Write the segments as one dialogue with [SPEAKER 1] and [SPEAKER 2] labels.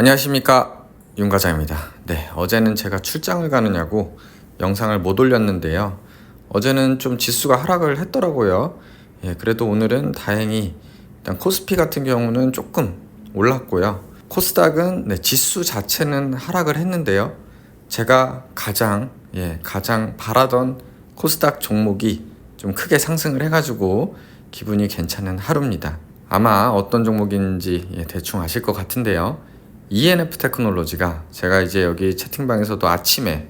[SPEAKER 1] 안녕하십니까 윤과장입니다. 네 어제는 제가 출장을 가느냐고 영상을 못 올렸는데요. 어제는 좀 지수가 하락을 했더라고요. 예, 그래도 오늘은 다행히 일단 코스피 같은 경우는 조금 올랐고요. 코스닥은 네, 지수 자체는 하락을 했는데요. 제가 가장 예, 가장 바라던 코스닥 종목이 좀 크게 상승을 해가지고 기분이 괜찮은 하루입니다. 아마 어떤 종목인지 예, 대충 아실 것 같은데요. ENF 테크놀로지가 제가 이제 여기 채팅방에서도 아침에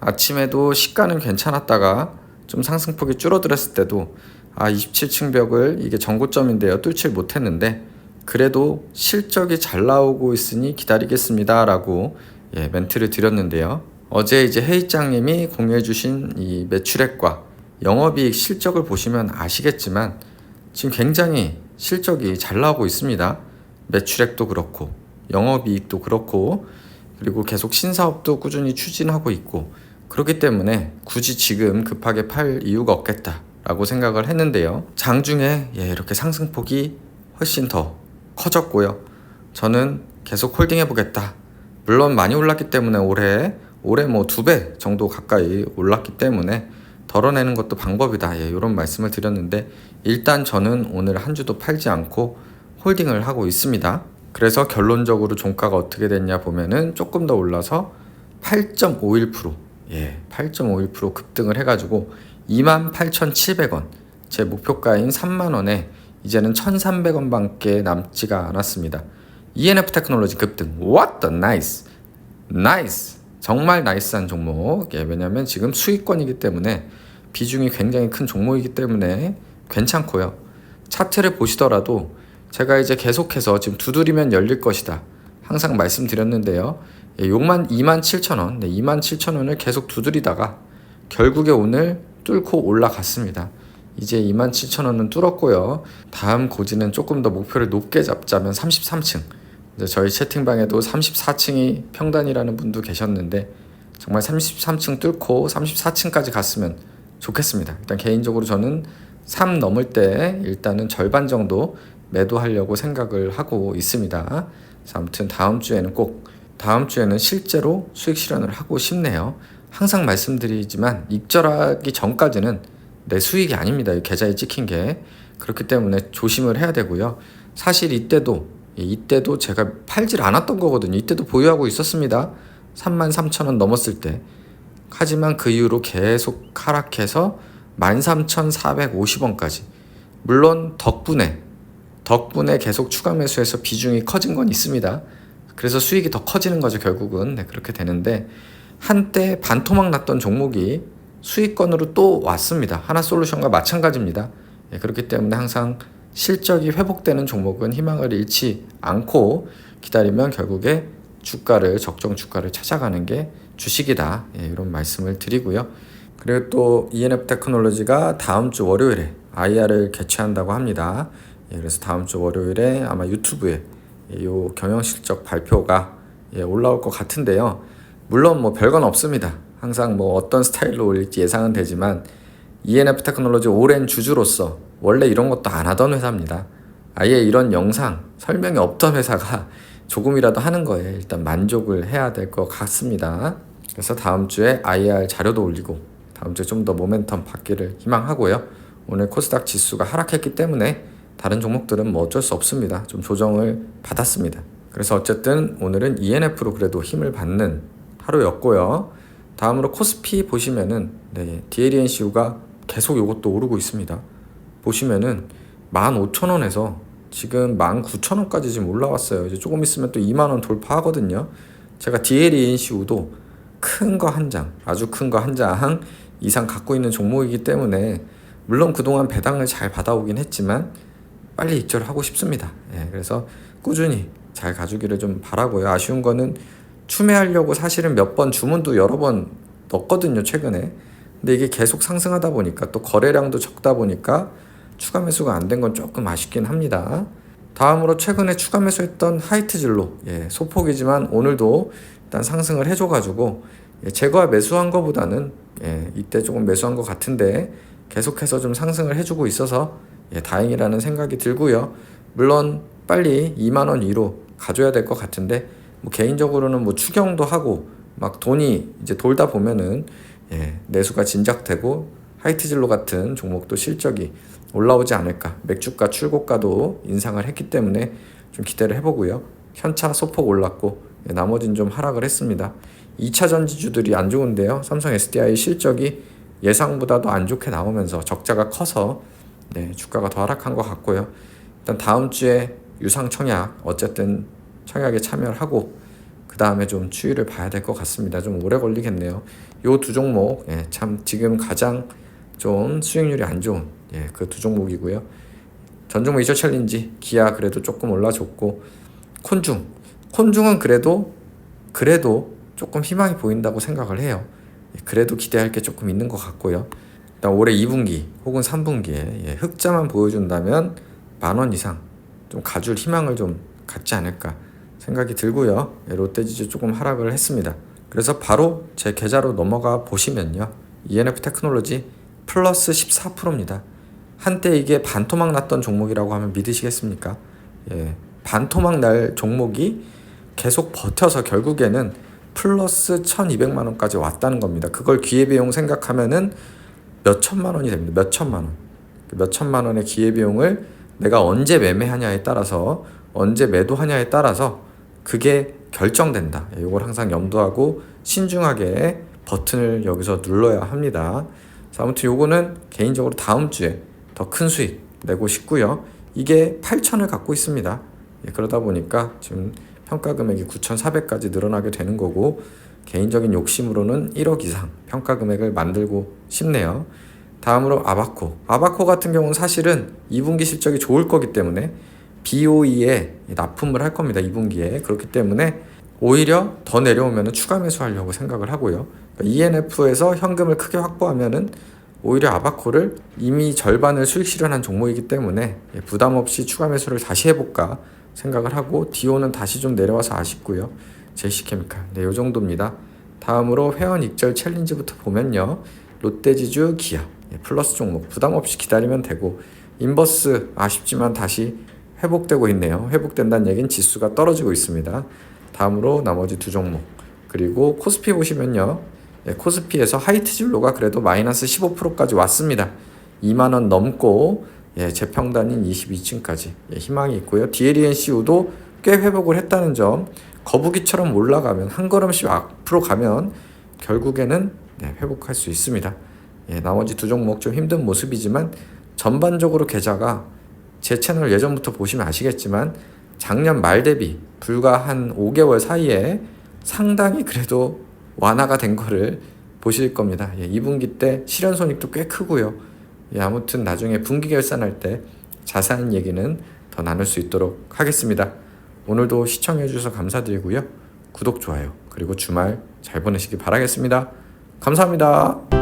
[SPEAKER 1] 아침에도 시가는 괜찮았다가 좀 상승폭이 줄어들었을 때도 아 27층 벽을 이게 전고점인데요. 뚫질 못했는데 그래도 실적이 잘 나오고 있으니 기다리겠습니다 라고 예, 멘트를 드렸는데요. 어제 이제 회의장님이 공유해 주신 이 매출액과 영업이익 실적을 보시면 아시겠지만 지금 굉장히 실적이 잘 나오고 있습니다. 매출액도 그렇고 영업이익도 그렇고 그리고 계속 신사업도 꾸준히 추진하고 있고 그렇기 때문에 굳이 지금 급하게 팔 이유가 없겠다라고 생각을 했는데요. 장중에 예, 이렇게 상승폭이 훨씬 더 커졌고요. 저는 계속 홀딩해 보겠다. 물론 많이 올랐기 때문에 올해 올해 뭐 두 배 정도 가까이 올랐기 때문에 덜어내는 것도 방법이다. 예, 이런 말씀을 드렸는데 일단 저는 오늘 한 주도 팔지 않고 홀딩을 하고 있습니다. 그래서 결론적으로 종가가 어떻게 됐냐 보면은 조금 더 올라서 8.51% 예, 8.51% 급등을 해가지고 28,700원 제 목표가인 3만 원에 이제는 1,300원밖에 남지가 않았습니다. ENF 테크놀로지 급등. What the nice, nice. 정말 나이스한 종목. 예, 왜냐하면 지금 수익권이기 때문에 비중이 굉장히 큰 종목이기 때문에 괜찮고요. 차트를 보시더라도 제가 이제 계속해서 지금 두드리면 열릴 것이다. 항상 말씀드렸는데요. 예, 요만 2만 7천 원, 네, 2만 7천 원을 계속 두드리다가 결국에 오늘 뚫고 올라갔습니다. 이제 2만 7천 원은 뚫었고요. 다음 고지는 조금 더 목표를 높게 잡자면 33층. 이제 저희 채팅방에도 34층이 평단이라는 분도 계셨는데 정말 33층 뚫고 34층까지 갔으면 좋겠습니다. 일단 개인적으로 저는 3 넘을 때 일단은 절반 정도 매도하려고 생각을 하고 있습니다. 아무튼 다음 주에는 꼭 다음 주에는 실제로 수익 실현을 하고 싶네요. 항상 말씀드리지만 입절하기 전까지는 내 수익이 아닙니다. 이 계좌에 찍힌 게 그렇기 때문에 조심을 해야 되고요. 사실 이때도 이때도 제가 팔질 않았던 거거든요. 이때도 보유하고 있었습니다. 3만 3천 원 넘었을 때. 하지만 그 이후로 계속 하락해서 13,450원까지. 물론 덕분에 덕분에 계속 추가 매수해서 비중이 커진 건 있습니다. 그래서 수익이 더 커지는 거죠, 결국은. 네, 그렇게 되는데 한때 반토막 났던 종목이 수익권으로 또 왔습니다. 하나 솔루션과 마찬가지입니다. 네, 그렇기 때문에 항상 실적이 회복되는 종목은 희망을 잃지 않고 기다리면 결국에 주가를 적정 주가를 찾아가는 게 주식이다. 예, 이런 말씀을 드리고요. 그리고 또 ENF 테크놀로지가 다음 주 월요일에 IR을 개최한다고 합니다. 예, 그래서 다음 주 월요일에 아마 유튜브에 이 경영 실적 발표가 예, 올라올 것 같은데요. 물론 뭐 별건 없습니다. 항상 뭐 어떤 스타일로 올릴지 예상은 되지만 ENF 테크놀로지 오랜 주주로서 원래 이런 것도 안 하던 회사입니다. 아예 이런 영상 설명이 없던 회사가 조금이라도 하는 거에 일단 만족을 해야 될 것 같습니다. 그래서 다음 주에 IR 자료도 올리고 다음 주에 좀 더 모멘텀 받기를 희망하고요. 오늘 코스닥 지수가 하락했기 때문에 다른 종목들은 뭐 어쩔 수 없습니다. 좀 조정을 받았습니다. 그래서 어쨌든 오늘은 ENF로 그래도 힘을 받는 하루였고요. 다음으로 코스피 보시면은 네, DLNCU가 계속 이것도 오르고 있습니다. 보시면은 15,000원에서 지금 19,000원까지 지금 올라왔어요. 이제 조금 있으면 또 2만 원 돌파하거든요. 제가 DLNCU도 큰 거 한 장, 아주 큰 거 한 장 이상 갖고 있는 종목이기 때문에 물론 그동안 배당을 잘 받아오긴 했지만 빨리 입절을 하고 싶습니다. 예, 그래서 꾸준히 잘 가주기를 좀 바라고요. 아쉬운 거는 추매하려고 사실은 몇 번 주문도 여러 번 넣었거든요, 최근에. 근데 이게 계속 상승하다 보니까 또 거래량도 적다 보니까 추가 매수가 안 된 건 조금 아쉽긴 합니다. 다음으로 최근에 추가 매수했던 하이트 진로, 예, 소폭이지만 오늘도 일단 상승을 해줘가지고 예, 제가 매수한 것보다는 예, 이때 조금 매수한 것 같은데 계속해서 좀 상승을 해주고 있어서 예, 다행이라는 생각이 들고요. 물론 빨리 2만 원 위로 가져야 될 것 같은데 뭐 개인적으로는 뭐 추경도 하고 막 돈이 이제 돌다 보면은 예, 내수가 진작되고 하이트진로 같은 종목도 실적이 올라오지 않을까. 맥주가 출고가도 인상을 했기 때문에 좀 기대를 해보고요. 현차 소폭 올랐고 예, 나머지는 좀 하락을 했습니다. 2차 전지주들이 안 좋은데요. 삼성 SDI 실적이 예상보다도 안 좋게 나오면서 적자가 커서 네, 주가가 더 하락한 것 같고요. 일단 다음 주에 유상 청약 어쨌든 청약에 참여를 하고 그 다음에 좀 추이를 봐야 될 것 같습니다. 좀 오래 걸리겠네요. 요 두 종목 예, 참 지금 가장 좀 수익률이 안 좋은 예, 그 두 종목이고요. 전 종목 이조 챌린지 기아 그래도 조금 올라줬고 콘중 콘중은 그래도 그래도 조금 희망이 보인다고 생각을 해요. 예, 그래도 기대할 게 조금 있는 것 같고요. 일단 올해 2분기 혹은 3분기에 예, 흑자만 보여준다면 만 원 이상 좀 가줄 희망을 좀 갖지 않을까 생각이 들고요. 예, 롯데지주 조금 하락을 했습니다. 그래서 바로 제 계좌로 넘어가 보시면요. ENF 테크놀로지 플러스 14%입니다. 한때 이게 반토막 났던 종목이라고 하면 믿으시겠습니까? 예, 반토막 날 종목이 계속 버텨서 결국에는 플러스 1200만 원까지 왔다는 겁니다. 그걸 기회비용 생각하면은 몇 천만 원이 됩니다. 몇 천만 원. 몇 천만 원의 기회비용을 내가 언제 매매하냐에 따라서 언제 매도하냐에 따라서 그게 결정된다. 예, 이걸 항상 염두하고 신중하게 버튼을 여기서 눌러야 합니다. 자, 아무튼 요거는 개인적으로 다음 주에 더 큰 수익 내고 싶고요. 이게 8천을 갖고 있습니다. 예, 그러다 보니까 지금 평가 금액이 9,400까지 늘어나게 되는 거고 개인적인 욕심으로는 1억 이상 평가 금액을 만들고 싶네요. 다음으로 아바코. 아바코 같은 경우는 사실은 2분기 실적이 좋을 거기 때문에 BOE에 납품을 할 겁니다. 2분기에. 그렇기 때문에 오히려 더 내려오면 추가 매수하려고 생각을 하고요. ENF에서 현금을 크게 확보하면은 오히려 아바코를 이미 절반을 수익 실현한 종목이기 때문에 부담 없이 추가 매수를 다시 해볼까 생각을 하고 디오는 다시 좀 내려와서 아쉽고요. 제시케미칼. 네, 요 정도입니다. 다음으로 회원 익절 챌린지부터 보면요. 롯데지주 기아 예, 플러스 종목 부담 없이 기다리면 되고 인버스 아쉽지만 다시 회복되고 있네요. 회복된다는 얘기는 지수가 떨어지고 있습니다. 다음으로 나머지 두 종목 그리고 코스피 보시면요. 예, 코스피에서 하이트 진로가 그래도 마이너스 15%까지 왔습니다. 2만 원 넘고 예, 재평단인 22층까지 예, 희망이 있고요. DLNCU도 꽤 회복을 했다는 점 거북이처럼 올라가면 한 걸음씩 앞으로 가면 결국에는 네, 회복할 수 있습니다. 예, 나머지 두 종목 좀 힘든 모습이지만 전반적으로 계좌가 제 채널 예전부터 보시면 아시겠지만 작년 말 대비 불과 한 5개월 사이에 상당히 그래도 완화가 된 거를 보실 겁니다. 예, 2분기 때 실현 손익도 꽤 크고요. 예, 아무튼 나중에 분기 결산할 때 자세한 얘기는 더 나눌 수 있도록 하겠습니다. 오늘도 시청해 주셔서 감사드리고요. 구독, 좋아요, 그리고 주말 잘 보내시기 바라겠습니다. 감사합니다.